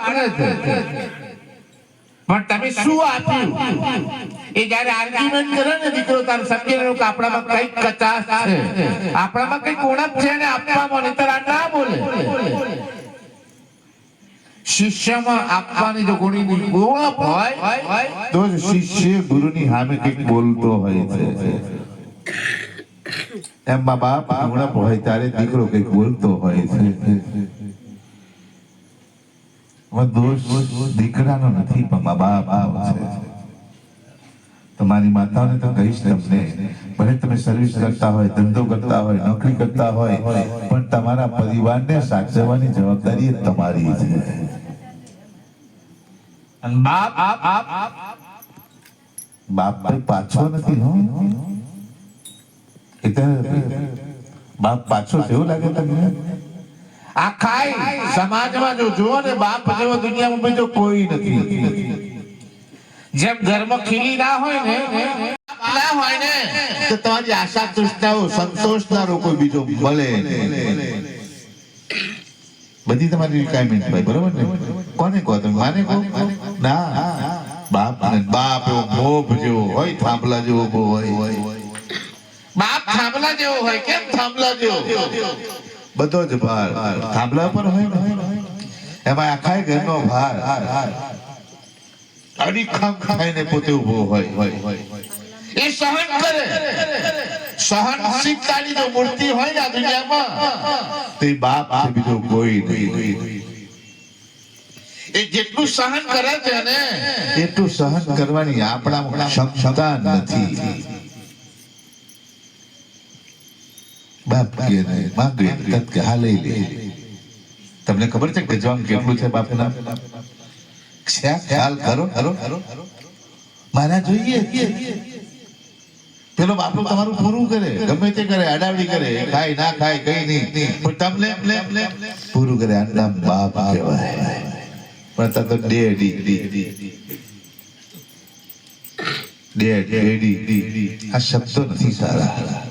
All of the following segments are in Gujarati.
બાળકને જ પણ તમે શું આપ્યું? એ જ્યારે આર્ગ્યુમેન્ટ કરે ને દીકરો તારે સમજી રહ્યો કે આપણામાં કંઈક કચાશ છે. આપણામાં કંઈક ઉણપ છે ને આપવામાં નહીંતર આ ના બોલે. શિષ્યમાં આપવાની જો ગુણી ઉણપ હોય તો શિષ્ય ગુરુની સામે કંઈક બોલતો હોય છે. એમ બાપ ઉણપ હોય ત્યારે દીકરો કંઈક બોલતો હોય છે. દોષ દીકરાનો નથી પણ મા બાપ છે. તમારી માતાઓને તો કહીશ તમને ભલે તમે સર્વિસ કરતા હોય ધંધો કરતા હોય નોકરી કરતા હોય પણ તમારા પરિવારને સાચવવાની જવાબદારી તમારી છે. બાપ પાછો નથી હો. એટલે બાપ પાછો છે લાગે તમને? આખા સમાજમાં જો જુઓ ને બાપ જેવો દુનિયામાં બીજો કોઈ નથી. જેમ ઘરમાં ખીલી ના હોય ને ના હોય ને. તો તમારી આશા તૃષ્ણાઓ ના કોઈ બીજો ભલે બધી તમારી રિક્વાયરમેન્ટ ભાઈ બરોબર ને? કોને કહો તમે? માને કહો? ના. બાપ બાપ એવો મોભ જેવો હોય થાંભલા જેવો હોય. બાપ થાંભલા જેવો હોય કેમ થાંભલા જેવો? બધો જ ભાર. થાંભલા પર હોય એમાં આખા ઘરનો ભાર. અડીખમ ખાઈને પોતે ઊભો હોય. એ સહન કરે. સહનશીલતાની જો મૂર્તિ હોય ને દુનિયામાં, તે બાપ છે બીજો કોઈ નહીં. એ જેટલું સહન કરે છે ને, એટલું સહન કરવાની આપણા ક્ષમતા નથી. બાપ કે નહીં માંગે તત કે હા લઈ લે. તમને ખબર છે કે ગજવામ કેટલું છે બાપના છે ખ્યાલ કરો કરો મારા જોઈએ. પેલો બાપુ તમારું પૂરું કરે ગમે તે કરે અડાવડી કરે ખાય ના ખાય કઈ નહીં. પણ તમને પૂરું કરે આટલા બાપ કહેવાય. પણ તા ડેડ ડેડી. આ શબ્દો નથી સારા.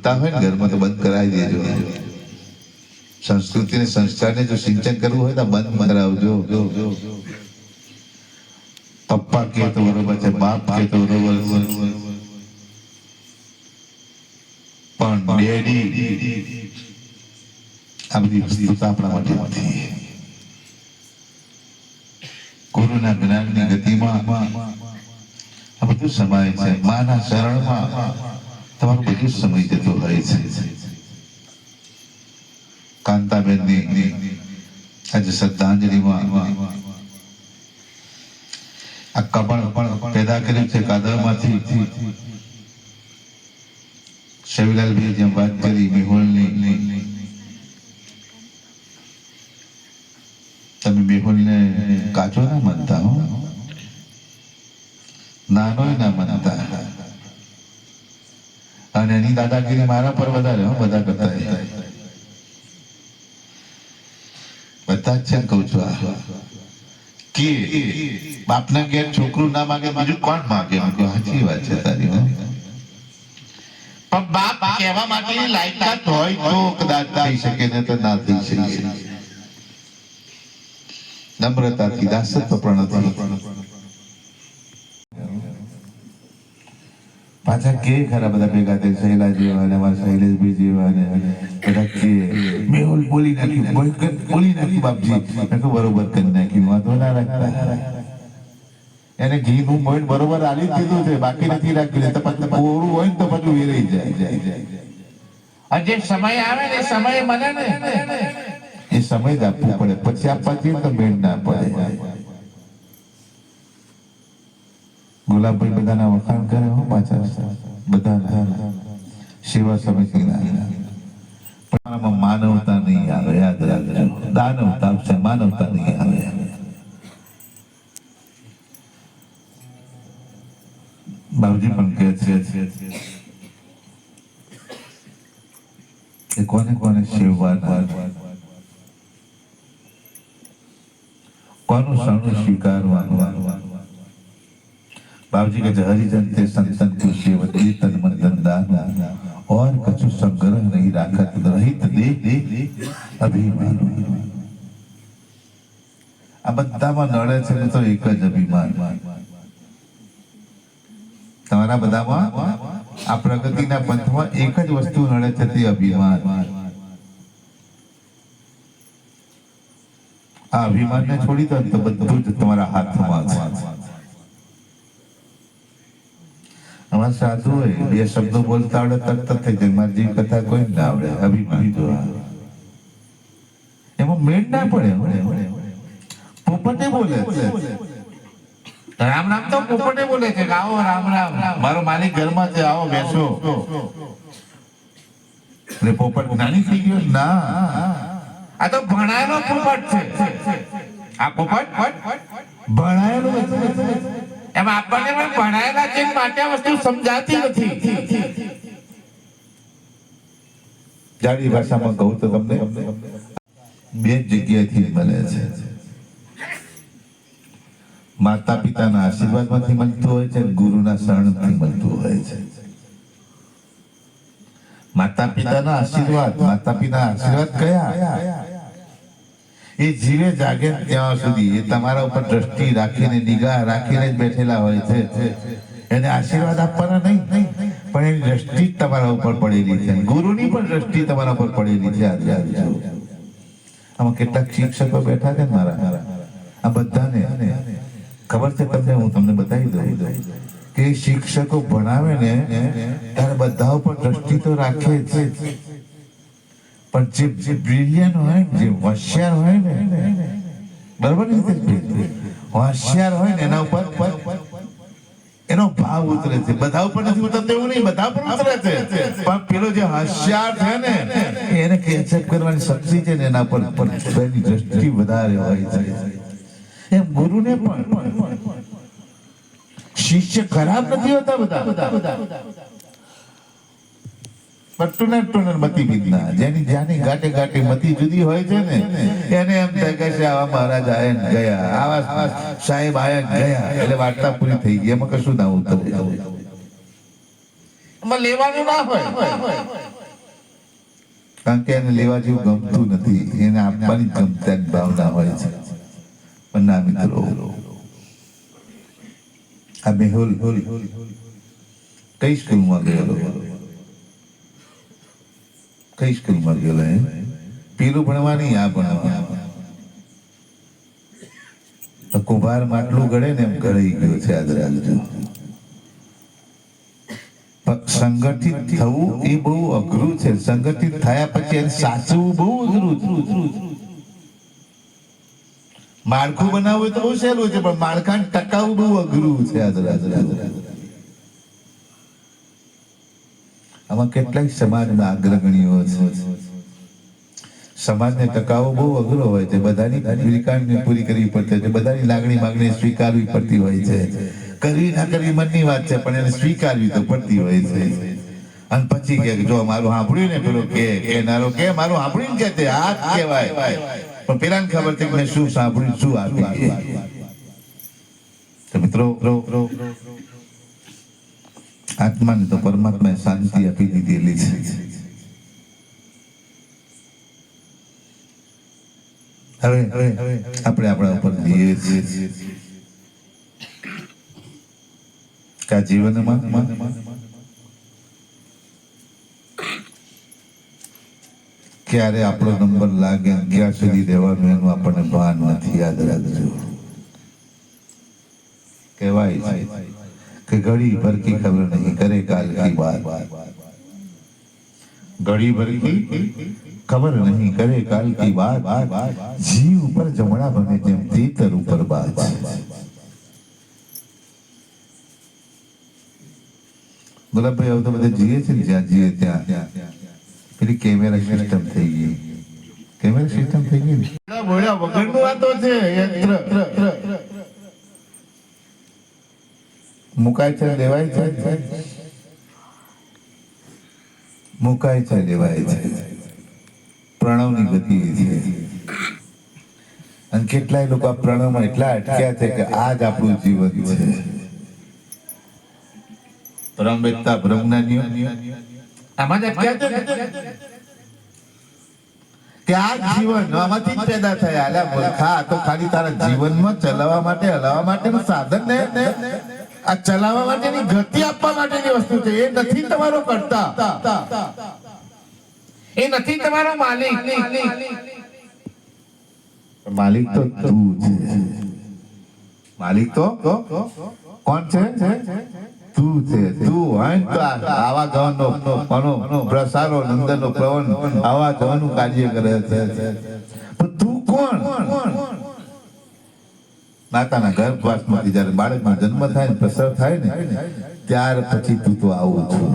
બોલતા હોય ને ઘરમાં તો બંધ કરાવી દેજો. સંસ્કૃતિ ને સંસ્કારને જો સિંચન કરવું હોય તો બંધ કરાવજો. પપ્પા કે તો બરોબર છે, બાપ કે તો બરોબર પણ ડેડી, આ બધી વસ્તુ આપણા માટે નથી. ગુરુના જ્ઞાનની ગતિમાં આ બધું સમાય છે. માના શરણમાં તમારું બધું સમય જતો હોય છે? કાંતાબેનની આજે શ્રદ્ધાંજલિમાં આ કમળ પેદા કર્યું છે કાદળમાંથી શિવલાલભાઈ જેમ વાત કરી, મેહુલની. તમે મેહુલને કાચો ના માનતા હો? નાનો ના માનતા. અને એની દાદાગીરી મારા પર વધારે, હો, બધા કરતા બધા જ છે કહું છું આ. કે બાપના ઘેર છોકરું ના માગે, બીજું કોણ માગે? સાચી વાત છે તારી પણ બાપ કહેવા માટે લાયકાત હોય તો કદાચ થઈ શકે, ને તો ના થઈ શકે. નમ્રતાથી, દાસત્વ પ્રણતિ પાછા કે ખરા બધા ભેગા થઈ શૈલા જેવા ને અમારા શૈલેષભાઈ જેવા ને બધા કે મેહુલ બોલી નાખ્યું બોલ બોલી નાખ્યું બાપજી. મેં બરોબર કરી નાખ્યું વાંધો ના રાખતા. એને ઘી નું મોઈન બરોબર આલી જ દીધું છે બાકી નથી રાખ્યું તો પછી કોરું હોય ને તો પછી વેરાઈ જાય જાય. જાય અને જે સમય આવે ને સમય મને ને. એ સમય જ આપવું પડે પછી આપવાથી તો મેળ ના પડે. ગુલાબભાઈ બધાના વખાણ કરે હો પાછા બધા સેવા સમિતિના પણ આમાં માનવતા નહીં આવે યાદ રાખજો દાનવતા આવશે માનવતા નહીં આવે બાબુજી પણ કહે છે કે કોને કોને સેવવાના કોનું શરણું સ્વીકારવાનું બાબુજી કે હરિજન તે સંતન કો સેવતી તન મન ધન દાન और कछु संग्रह नहीं राखत रहित देह અભિમાન આ બધામાં નડે છે ને તો એક જ અભિમાન તમારા બધામાં આ પ્રગતિના પંથમાં એક જ વસ્તુ નડે છે તે અભિમાન આ અભિમાનને છોડી દો ને તો બધું જ તમારા હાથમાં છે અમારા સાધુ હોય, બે શબ્દો બોલતા આવડે, તરત થઈ જાય. મારી જેવી કથા કોઈ ના આવડે. અભિમાન. એમાં મેળ ના પડે પોપટે બોલે. રામ રામ તો પોપટે બોલે છે આવો રામ રામ. મારો માલિક ઘરમાં છે, આવો બેસો. એટલે પોપટ નાની થઈ ગયો? ના. આ તો ભણાયેલો પોપટ છે. આ પોપટ ભણાયેલો એમાં આપણને પણ ભણાયેલા છે માટે વસ્તુ સમજાતી નથી. જાડી ભાષામાં કહું તો તમને, બે જગ્યાએથી મળે છે. માતા પિતાના આશીર્વાદમાંથી મળતું હોય છે ગુરુના શરણથી મળતું હોય છે. માતા પિતાના આશીર્વાદ માતા પિતાના આશીર્વાદ કયા? એ જીવે જાગે ત્યાં સુધી, એ તમારા ઉપર દ્રષ્ટિ રાખીને, નિગાહ રાખીને જ બેઠેલા હોય છે. એને આશીર્વાદ આપવાના નહીં પણ એની દ્રષ્ટિ તમારા ઉપર પડેલી છે. ગુરુની પણ દ્રષ્ટિ તમારા ઉપર પડેલી છે આજે આજે આમાં કેટલાક શિક્ષકો બેઠા છે મારા. આ બધાને ખબર છે તમને? હું તમને બતાવી દઉં. કે શિક્ષકો ભણાવે ને, ત્યારે બધા ઉપર દ્રષ્ટિ તો રાખે છે પણ જે જે બ્રિલિયન હોય ને, જે હોશિયાર હોય ને બરાબર ને? હોશિયાર હોય ને એના ઉપર એનો ભાવ ઉતરે છે. બધા ઉપર નથી ઉતરતો એવું નહીં. બધા પર ઉતરે છે. પણ પેલો જે હોશિયાર છે ને એને કેચઅપ કરવાની શક્તિ છે ને એના પર એની દ્રષ્ટિ વધારે હોય છે. એમ ગુરુને પણ શિષ્ય ખરાબ નથી હોતા બધા. પણ ટુનર ટુનર મતી વિદ્ના જેની જ્યાંની ગાટે ગાટે મતી જુદી હોય છે ને એને એમ થાય કે છે આવા મહારાજ આયન ગયા આવા સાહેબ આયન ગયા. એટલે વાર્તા પૂરી થઈ ગઈ. એમાં કશું ના ઉતરે. એમાં લેવાનું ના હોય. કારણ કે એને લેવા જેવું ગમતું નથી. એને આપવાની ગમતા ભાવના હોય છે. પણ ના મિત્રો. આ મેહુલ કઈ સ્કૂલમાં ગયેલો? કઈ સ્કૂલમાં ગયેલા એમ પેલું ભણવાની આ ભણવા. કુંભાર માટલું ગળે ને એમ ગળાઈ ગયો છે, યાદ રાખજો. સંગઠિત થવું એ બહુ અઘરું છે. સંગઠિત થયા પછી એને સાચવું બહુ અઘરું માળખું બનાવવું તો બહુ સહેલું છે, પણ માળખાને ટકાવવું બહુ અઘરું છે, યાદ રાખજો. આમાં કેટલાય સમાજના અગ્રગણીઓ છે. સમાજને ટકાવો બહુ અઘરો હોય છે. બધાની વિકાસને પૂરી કરવી પડતી હોય છે. બધાની લાગણી માગણી સ્વીકારવી પડતી હોય છે. કરવી ના કરવી મનની વાત છે, પણ એને સ્વીકારવી તો પડતી હોય છે. અને પછી કે જો મારું સાંભળ્યું ને પેલો કે કેનારો કે, મારું સાંભળ્યું કે તે આ કહેવાય. પણ પેલાને ખબર છે કે શું સાંભળ્યું, શું આપ્યું. તો મિત્રો આત્માને તો પરમાત્માએ શાંતિ આપી દીધેલી છે. હવે આપણે આપણા ઉપર લઈએ છીએ. કા જીવનમાં ક્યારે આપણો નંબર લાગે, ક્યાં સુધી રહેવાનું એનું આપણને ભાન નથી. યાદ રાખજો. કહેવાય છે કે ઘડી ભર की खबर नहीं करे काल की बात घड़ी भर की खबर नहीं करे काल की बात જીવ ઉપર જમણા બને તેમ તીતર ઉપર બાજ ગુલાબભાઈ હવે તો બધા જીવે છે ને જ્યાં જીવે ત્યાં પેલી કેમેરા સિસ્ટમ થઈ ગઈ કેમેરા સિસ્ટમ થઈ ગઈ ને બોલ્યા વગરનું આ તો છે યંત્ર મુકાય છે, દેવાય છે? મુકાય છે, દેવાય છે. પ્રણવની ગતિ છે. અને કેટલાય લોકો આ પ્રણવમાં એટલા અટક્યા છે કે આ જ આપણું જીવન છે. બ્રહ્મવેત્તા બ્રહ્મજ્ઞાનીઓ. આમાં અટક્યા છે જીવન પેદા થયા. તો ખાલી તારા જીવનમાં ચલાવવા માટે, હલાવવા માટેનું સાધન ને? આ ચલાવવા માટેની ગતિ આપવા માટેની વસ્તુ છે. એ નથી તમારો કરતા. એ નથી તમારો માલિક. માલિક તો તું છે. માલિક તો કોણ છે? તું છે. તું તો આવા ગવાનો પણો પ્રસારો નંદનો પ્રવણ, આવા ગવાનું કાર્ય કરે છે. પણ તું કોણ? માતાના ગર્ભવાસમાંથી જ્યારે બાળકનો જન્મ થાય ને પ્રસવ થાય ને, ત્યાર પછી તું તો આવું છું.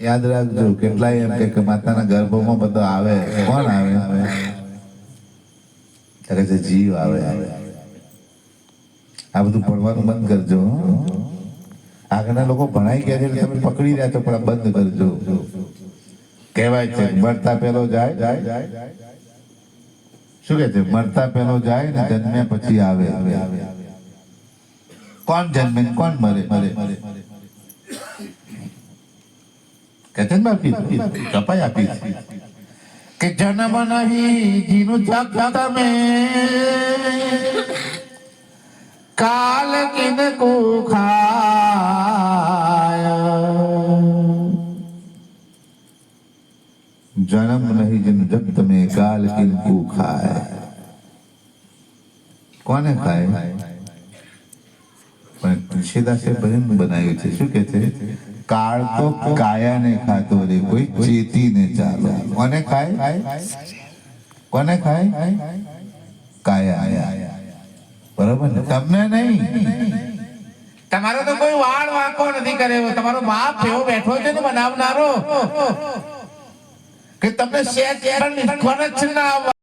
યાદ રાખજો, કેટલાય એમ કે માતાના ગર્ભમાં બધો આવે. કોણ આવે? છે જીવ આવે. આ બધું ભણવાનું બંધ કરજો આગળના લોકો ભણાઈ ગયા છે તમે પકડી રહ્યા છો, પણ બંધ કરજો. કહેવાય છે ભણતા પેલો જાય. શું કે છે? મરતા પેલો જાય ને જન્મે પછી આવે. કોણ જન્મે? કોણ મરે? મરે મરે કે છે ને બાપી કપાઈ આપી કે જન્મ નહીં, જીનું જગ તમે. કાલ કિનકુ ખાય જન્મ નહીં, જીનું જગ તમે કાલ કિનકુ ખાય. કોને ખાય? પણ તુલસીદાસે ભજન બનાવ્યું છે. શું કે છે? કાળ તો કાયાને ખાતો રે, કોઈ ચેતીને ચાલો. કોને ખાય? કોને ખાય? કાયા બરાબર ને? તમને નહીં. તમારો તો કોઈ વાળ વાંકો નથી કર્યો. તમારો બાપ એવો બેઠો છે ને બનાવનારો. કે તમને સેજ પણ નિષ્ફળ જ ના